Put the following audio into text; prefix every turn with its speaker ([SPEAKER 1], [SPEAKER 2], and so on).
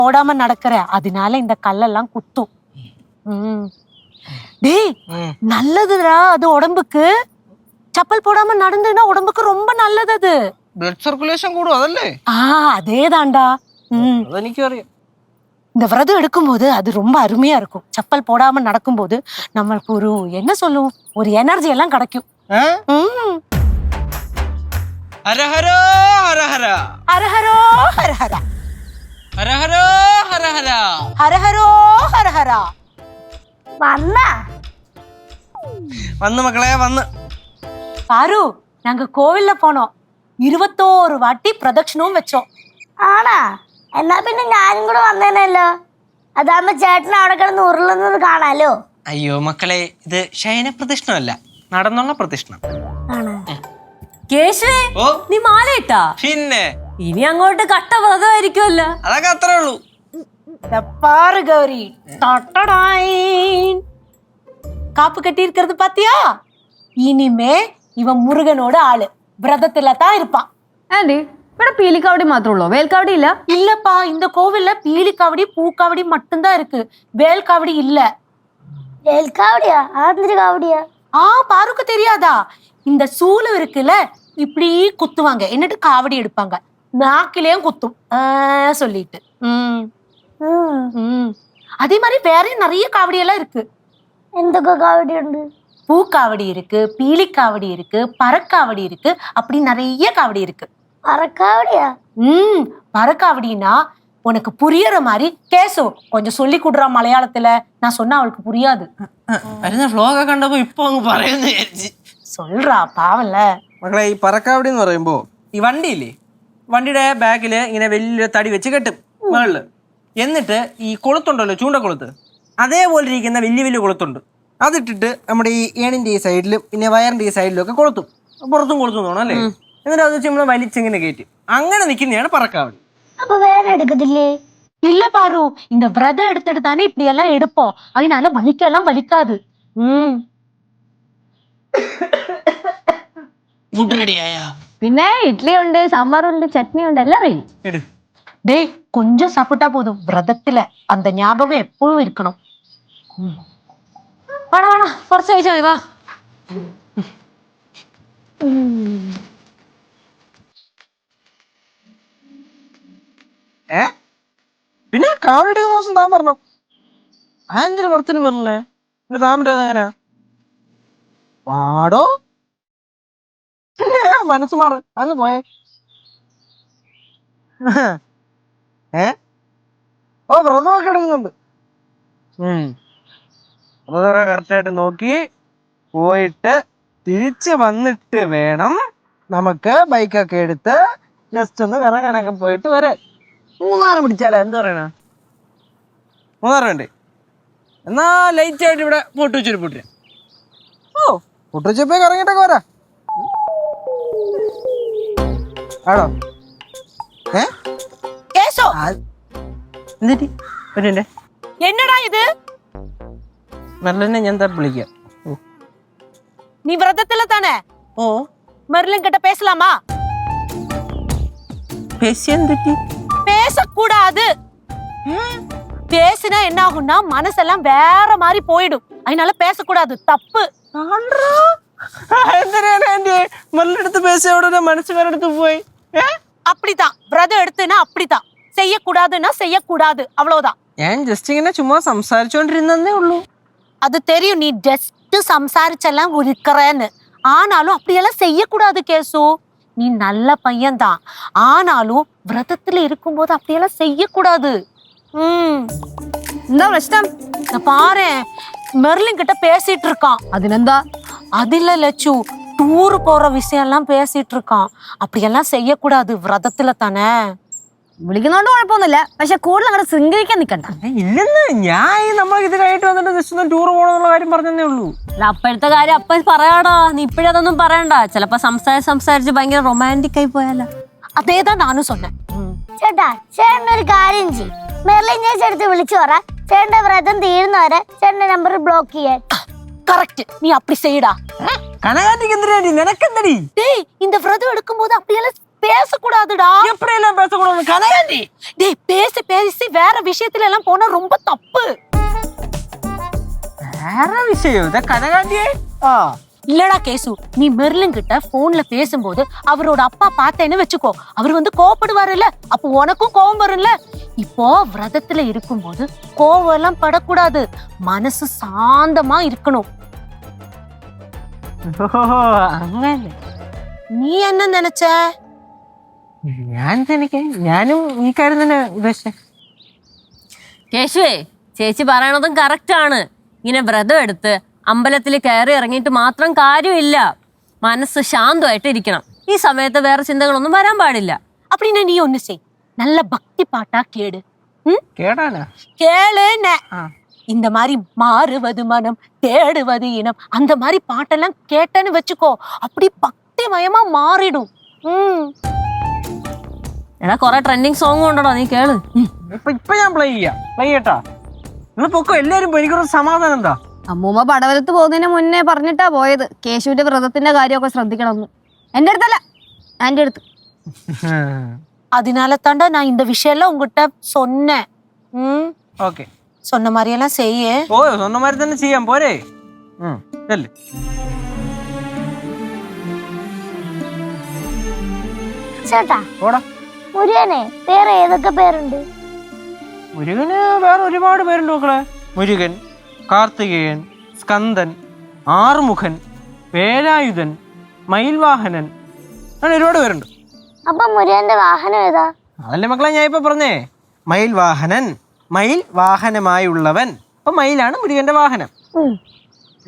[SPEAKER 1] போடாம நடக்கிற அதனால இந்த கல்லெல்லாம் குத்தும் ம். டேய்
[SPEAKER 2] ம்.
[SPEAKER 1] நல்லதுடா அது உடம்புக்கு ചപ്പൽ போடாம நடந்துன்னா உடம்புக்கு ரொம்ப நல்லது அது
[SPEAKER 2] ബ്ലഡ് സർക്കുലേഷൻ കൂടും അതല്ലേ
[SPEAKER 1] ஆ அதேதான்டா ம்
[SPEAKER 2] അതെനിക്കും അറിയാം
[SPEAKER 1] இந்த விரதம் எடுக்கும்போது அது ரொம்ப அருமையா இருக்கும் சப்பல் போடாம நடக்கும்போது நம்மளுக்கு ஒரு என்ன சொல்லும் ஒரு எனர்ஜி எல்லாம் கிடைக்கும்
[SPEAKER 2] ഏ?
[SPEAKER 1] ம்.
[SPEAKER 2] ഹരഹരോ ഹരഹര
[SPEAKER 1] ஹரஹரோ ஹரஹரா
[SPEAKER 2] ഹരഹരോ ഹരഹര. മക്കളെ
[SPEAKER 1] ഇരുപത്തോറ് വാട്ടി പ്രദക്ഷിണവും വെച്ചോ.
[SPEAKER 3] ആണാ? എന്നാ പിന്നെ ഞാനും കൂടെ വന്നേനല്ലോ. അതാകുമ്പോ ചേട്ടൻ അവിടെ കിടന്ന് ഉരുളുന്നത് കാണാലോ?
[SPEAKER 2] അയ്യോ മക്കളെ ഇത് ശയന പ്രദക്ഷിണമല്ല നടന്നുള്ള പ്രദക്ഷിണം
[SPEAKER 4] കേശവേ നീ മാലയിട്ടാ?
[SPEAKER 2] പിന്നെ?
[SPEAKER 4] ഇനി അങ്ങോട്ട് കട്ട വ്രതമായിരിക്കുമല്ലോ
[SPEAKER 2] അതൊക്കെ അത്രേ ഉള്ളൂ.
[SPEAKER 1] பாரு கௌரி டடடாயின். காப்பு கட்டி இருக்கிறது பாத்தியா இனிமே இவன் முருகனோட ஆளு விரதத்துல தான் இருப்பான்
[SPEAKER 4] ആന്റി ഇവിടെ പീലിക്കാവടി മാത്രമേ ഉള്ളൂ വേൽക്കാവടി ഇല്ല
[SPEAKER 1] இல்லப்பா இந்த கோவில்ல பீலிக்காவடி பூக்காவடி மட்டும்தான் இருக்கு வேல் காவடி இல்ல
[SPEAKER 3] കാവടിയാ ആന്തിരി കാവടിയാ
[SPEAKER 1] ஆ பாருக்கு தெரியாதா இந்த சூலம் இருக்குல்ல இப்படி குத்துவாங்க என்னட்டு காவடி எடுப்பாங்க நாக்கிலேயும் குத்தும் ஆ, சொல்லிட்டு ம்
[SPEAKER 3] ഉം.
[SPEAKER 1] ம் அதே மாதிரி வேற நிறைய காவடி எல்லாம் இருக்கு
[SPEAKER 3] എന്തൊക്കെ കാവടിയുണ്ട്
[SPEAKER 1] பூக்காவடி இருக்கு பீலிக்காவடி இருக்கு பறக்காவடி இருக்கு அப்படி நிறைய காவடி இருக்கு
[SPEAKER 3] പറക്കാവടിയാ
[SPEAKER 1] ம் பறக்காவடினா உனக்கு புரியற மாதிரி கேசு கொஞ்சம் சொல்லி கொடுறா மலையாளத்துல நான் சொன்னா அவளுக்கு புரியாது
[SPEAKER 2] വരുന്ന ഫ്ലോഗൊക്കെ കണ്ടപ്പോ ഇപ്പൊ അങ്ങ് പറയുന്ന വിചാരിച്ച്
[SPEAKER 1] சொல்றா பாவம்ல
[SPEAKER 2] മക്കളെ ഈ പറക്കാവടി എന്ന് പറയുമ്പോ ഈ വണ്ടിയില്ലേ വണ്ടിയുടെ ബാക്കിൽ ഇങ്ങനെ വലിയ തടി വെച്ച് കെട്ടും മുകളില് എന്നിട്ട് ഈ കൊളുത്തുണ്ടല്ലോ ചൂണ്ടക്കൊളുത്ത് അതേപോലെ ഇരിക്കുന്ന വലിയ വലിയ കൊളുത്തുണ്ട് അതിട്ടിട്ട് നമ്മുടെ ഈ ഏണിന്റെ ഈ സൈഡിലും പിന്നെ വയറിന്റെ ഈ സൈഡിലും ഒക്കെ കൊളുത്തും പുറത്തും കൊളുത്തും തോന്നും അല്ലേ എന്നിട്ട് അത് വെച്ച് നമ്മൾ വലിച്ചിങ്ങനെ കയറ്റും അങ്ങനെ നിൽക്കുന്നതാണ് പറക്കാവടി
[SPEAKER 3] അപ്പൊ വേറെ എടുക്കത്തില്ലേ
[SPEAKER 1] இல்ல பாரு இந்த விரதம் எடுத்துட்டு தானே இப்படி எல்லாம் எடுப்போம் அதனால வலிக்கெல்லாம் வலிக்காது ம்
[SPEAKER 2] ഫുഡ് റെഡിയായാ
[SPEAKER 4] പിന്നെ ഇഡ്ഡലി ഉണ്ട് സാമ്പാറുണ്ട് ചട്നി ഉണ്ട് എല്ലാം റെഡി
[SPEAKER 2] എടു
[SPEAKER 1] டேய் கொஞ்சம் சாப்பிட்டா போதும் விரதத்துல அந்த ஞாபகம் எப்பவும் இருக்கணும்
[SPEAKER 4] വേണം വേണം കുറച്ച് കഴിച്ചാൽ മതി വാ
[SPEAKER 2] ഏ പിന്നെ കാവടിയുടെ ദിവസം താൻ പറഞ്ഞു ആന്റിന് പുറത്തിന് പറഞ്ഞില്ലേ പിന്നെ താൻ പറ്റാതെ എങ്ങനെയാ പാടോ മനസ്സ് മാറ് അങ്ങ് പോയേ ഏ? ഓ വ്രതമൊക്കെ വ്രതമൊക്കെ കറക്റ്റായിട്ട് നോക്കി പോയിട്ട് തിരിച്ച് വന്നിട്ട് വേണം നമുക്ക് ബൈക്കൊക്കെ എടുത്ത് ജസ്റ്റ് ഒന്ന് കറങ്ങാനൊക്കെ പോയിട്ട് വരാൻ. മൂന്നാറ് പിടിച്ചാലോ? എന്താ പറയണ? മൂന്നാറ് വേണ്ടേ? എന്നാ ലൈറ്റ് ആയിട്ട് ഇവിടെ പൊട്ടു വെച്ചൊരു പൊട്ടിര ഓ പൊട്ടു വെച്ചപ്പോ കറങ്ങിട്ടൊക്കെ വരാ. ആണോ? ഏ? എന്നിട്ട് പറ്റേ
[SPEAKER 1] என்னடா இது
[SPEAKER 2] മെർലിനെ ഞാൻ എന്താ വിളിക്കാം ഓ.
[SPEAKER 1] நீ விரதத்துல தானே
[SPEAKER 2] ഓ
[SPEAKER 1] மெர்லின் கிட்ட பேசலாமா
[SPEAKER 2] പേശിയാൻ തെറ്റി
[SPEAKER 1] பேசக்கூடாது பேசினா என்ன ஆகும்னா மனசெல்லாம் வேற மாதிரி போயிடும் அதனால பேசக்கூடாது தப்பு
[SPEAKER 2] എന്തിനാണ് എന്റെ മെർലിനടുത്ത് പേശ ഉടനെ മനസ്സ് വേറെ അടുത്ത് പോയി ഏ
[SPEAKER 1] அப்படிதான் விரதம் எடுத்துனா அப்படிதான் செய்யக்கூடாதுன்னா செய்யக்கூடாது அவ்வளவுதான்
[SPEAKER 2] ഞാൻ ജസ്റ്റ് ഇങ്ങനെ ചുമ്മാ സംസാരിച്ചോണ്ടിരുന്നേ ഉള്ളൂ
[SPEAKER 1] அது தெரியும் நீ ஜஸ்ட் சம்சாரிச்செல்லாம் இருக்கிறேன்னு ஆனாலும் அப்படியெல்லாம் செய்யக்கூடாது கேசு நீ நல்ல பையன்தான் ஆனாலும் விரதத்துல இருக்கும்போது அப்படியெல்லாம் செய்யக்கூடாது ம்
[SPEAKER 4] എന്താ പ്രശ്നം
[SPEAKER 1] நான் பாரேன் மெர்லின் கிட்ட பேசிட்டு இருக்கான்
[SPEAKER 4] അതിനെന്താ
[SPEAKER 1] அது இல்ல லட்சு டூர் போற விஷயம் எல்லாம் பேசிட்டு இருக்கான் அப்படியெல்லாம் செய்யக்கூடாது விரதத்துல தானே
[SPEAKER 4] വിളിക്കുന്നോണ്ട് കുഴപ്പമൊന്നുമില്ല പക്ഷെ കൂടുതൽ അങ്ങോട്ട് ശൃംഖരിക്കാൻ നിൽക്കണ്ട
[SPEAKER 2] ഇല്ലെന്ന് ഞാൻ ഈ നമ്മൾ ഇതിനായിട്ട് വന്നിട്ട് ജസ്റ്റ് ഒന്ന് ടൂർ പോകണമെന്നുള്ള കാര്യം പറഞ്ഞതേ ഉള്ളൂ
[SPEAKER 4] അല്ല, അപ്പോഴത്തെ കാര്യം അപ്പൊ പറയാടാ നീ ഇപ്പഴതൊന്നും പറയണ്ട ചിലപ്പോ സംസാരിച്ച് സംസാരിച്ച് ഭയങ്കര റൊമാൻറ്റിക് ആയി പോയാലോ
[SPEAKER 1] அதேதான் நானும் சொன்னேன் ம்.
[SPEAKER 3] ചേട്ടാ ചേട്ടൻ ഒരു കാര്യം ചെയ്യും മെർലിൻ ചേച്ചി എടുത്ത് വിളിച്ചു പറ ചേട്ടന്റെ വ്രതം തീരുന്നവരെ ചേട്ടന്റെ നമ്പർ ബ്ലോക്ക് ചെയ്യാൻ
[SPEAKER 1] கரெக்ட் நீ அப்படி செய்யடா
[SPEAKER 2] കനകാറ്റിക്ക് എന്തിനാ നിനക്കെന്തടി
[SPEAKER 1] டேய் இந்த விரதம் எடுக்கும்போது அப்படியெல்லாம் பேசக்கூடாதுடா.
[SPEAKER 2] எப்படி எல்லாம் பேசக்கூடாது? கதையாண்டி.
[SPEAKER 1] டேய் பேசி பேசி வேற விஷயத்துல எல்லாம் போனா ரொம்ப தப்பு.
[SPEAKER 2] வேற விஷயம்? இதை கதையாண்டியே ஆ.
[SPEAKER 1] இல்லடா கேசு. நீ மெர்லின் கிட்ட போன்ல பேசும்போது அவரோட அப்பா பார்த்தேன்னு வச்சுக்கோ. அவர் வந்து கோவப்படுவாருல்ல. அப்போ உனக்கும் கோபம் வரும்ல. இப்போ விரதத்துல இருக்கும்போது கோவம் எல்லாம் படக்கூடாது. மனசு சாந்தமா இருக்கணும். நீ என்ன நினைச்ச?
[SPEAKER 2] ഞാൻ എനിക്ക് ഞാനും ഈ കാര്യം തന്നെ ഉദ്ദേശിച്ചേ
[SPEAKER 4] കേശുവേ ചേച്ചി പറയണതും കറക്റ്റ് ആണ് ഇങ്ങനെ വ്രതം എടുത്ത് അമ്പലത്തിൽ കയറി ഇറങ്ങിയിട്ട് മാത്രം കാര്യമില്ല മനസ്സ് ശാന്തമായിട്ട് ഇരിക്കണം ഈ സമയത്ത് വേറെ ചിന്തകളൊന്നും വരാൻ പാടില്ല
[SPEAKER 1] அப்படின்னா நீ ஒண்ணு செய் நல்ல பக்தி பாட்டா கேடு ம்
[SPEAKER 2] കേടാനാ
[SPEAKER 1] கேளுன்னு
[SPEAKER 2] ആ
[SPEAKER 1] இந்த மாதிரி மாறுவது மனம் தேடுவது இனம் அந்த மாதிரி பாட்டெல்லாம் கேட்டேன்னு வச்சுக்கோ அப்படி பக்தி மயமா மாறிடும் ம்
[SPEAKER 4] എടാ കുറെ ട്രെൻഡിങ് സോങ് ഉണ്ടോ നീ കേള്
[SPEAKER 2] ഇപ്പൊ ഇപ്പൊ ഞാൻ പ്ലേ ചെയ്യാം പ്ലേ ചെയ്യട്ടാ നിങ്ങൾ പൊക്കോ എല്ലാരും പോയി എനിക്കൊരു സമാധാനം എന്താ
[SPEAKER 5] അമ്മൂമ്മ പടവലത്ത് പോകുന്നതിന് മുന്നേ പറഞ്ഞിട്ടാ പോയത് കേശുവിന്റെ വ്രതത്തിന്റെ കാര്യമൊക്കെ ശ്രദ്ധിക്കണമെന്ന് എന്റെ അടുത്തല്ല എന്റെ അടുത്ത്
[SPEAKER 1] அதனால தாண்டா நான் இந்த விஷயம் எல்லாம் உங்ககிட்ட சொன்னேன் ம்
[SPEAKER 2] ഓക്കെ
[SPEAKER 1] சொன்ன மாதிரியெல்லாம் செய்ய
[SPEAKER 2] ഓ സ്വന്തമാരി തന്നെ ചെയ്യാം പോരെ ഉം, ചെല്ല്
[SPEAKER 3] ചേട്ടാ
[SPEAKER 2] ഓടാ
[SPEAKER 3] മുരുകനെ വേറെ ഏതൊക്കെ പേരുണ്ട്?
[SPEAKER 2] മുരുകന് വേറെ ഒരുപാട് പേരുണ്ട് മക്കളെ. മുരുകൻ കാർത്തികേയൻ സ്കന്ദൻ ആറുമുഖൻ വേലായുധൻ മയിൽവാഹനൻ അങ്ങനെ ഒരുപാട് പേരുണ്ട്.
[SPEAKER 3] അപ്പൊ മുരുകന്റെ വാഹനം ഏതാ?
[SPEAKER 2] അതല്ലേ മക്കളെ ഞാൻ ഇപ്പൊ പറഞ്ഞേ. മയിൽ വാഹനൻ മയിൽ വാഹനമായുള്ളവൻ അപ്പൊ മയിലാണ് മുരുകന്റെ വാഹനം.